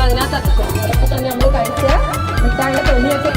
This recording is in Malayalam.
നമ്മൾ അതിനകത്ത് തന്നെ നമ്മൾ കഴിച്ച മിഠായിയുടെ തൊലിയൊക്കെ